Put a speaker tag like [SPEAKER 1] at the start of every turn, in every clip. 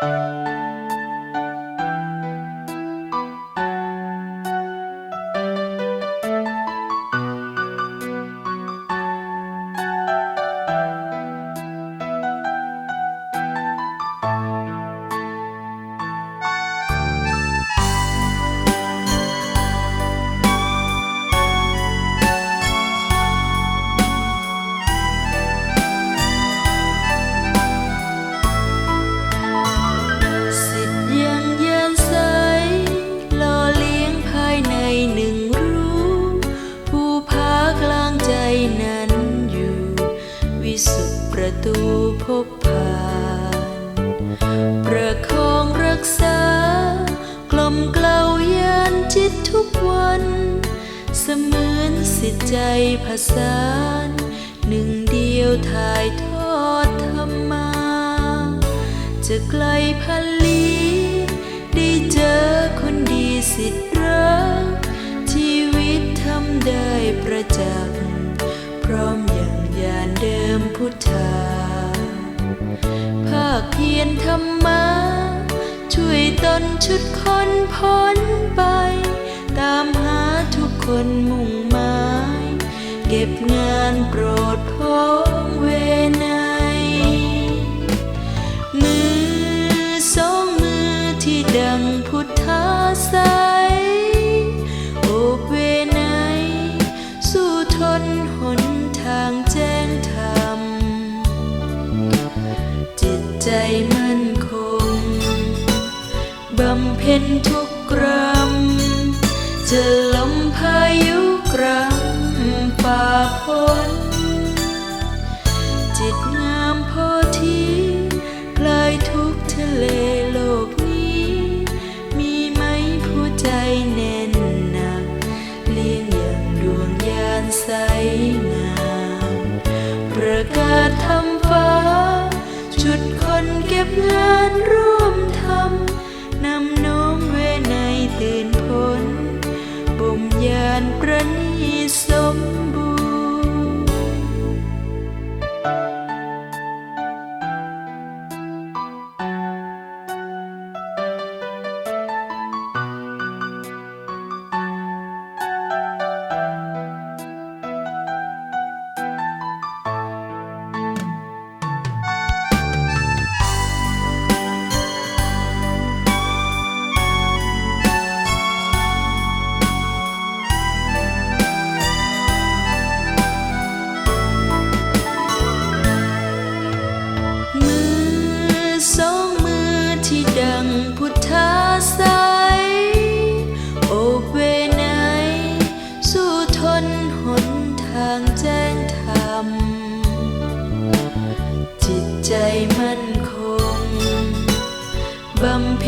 [SPEAKER 1] สิ ประตูพบผ่าน ประคองรักษา กล่อมเกลายานจิตทุกวัน เสมือนสิทธิใจผสานหนึ่งเดียวถ่ายทอดธรรมา จะไกลพันลี้ได้เจอคนดีสิทธิ์รัก ชีวิตทำได้ประจักษ์พร้อมอย่างยานเดิมพุทธา ธรรมะช่วยตนชุดคนพ้นไป ตามหาทุกคนมุ่งหมาย เก็บงานโปรดพ้ เห็นทุกกรรมจะ มยานประณีสมบู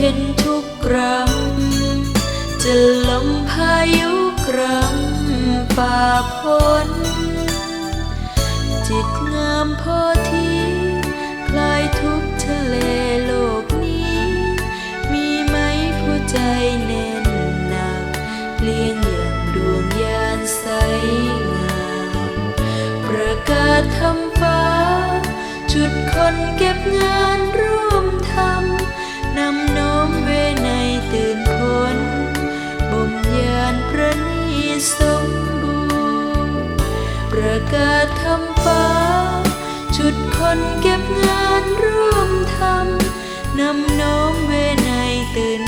[SPEAKER 1] เพ็ญทุกกรรมจะลมพายุกรำฝ่าพ้นจิตงามพอที่คลายทุกทะเลโลกนี้ มีไหมผู้ใจแน่นหนักเลี้ยงอย่างดวงยานใสงามประกาศทำฟ้า จุดคนเก็บงาน ปกาศทำฟ้า ชุดคนเก็บงานร่วมทำนำน้องเวไนตื่น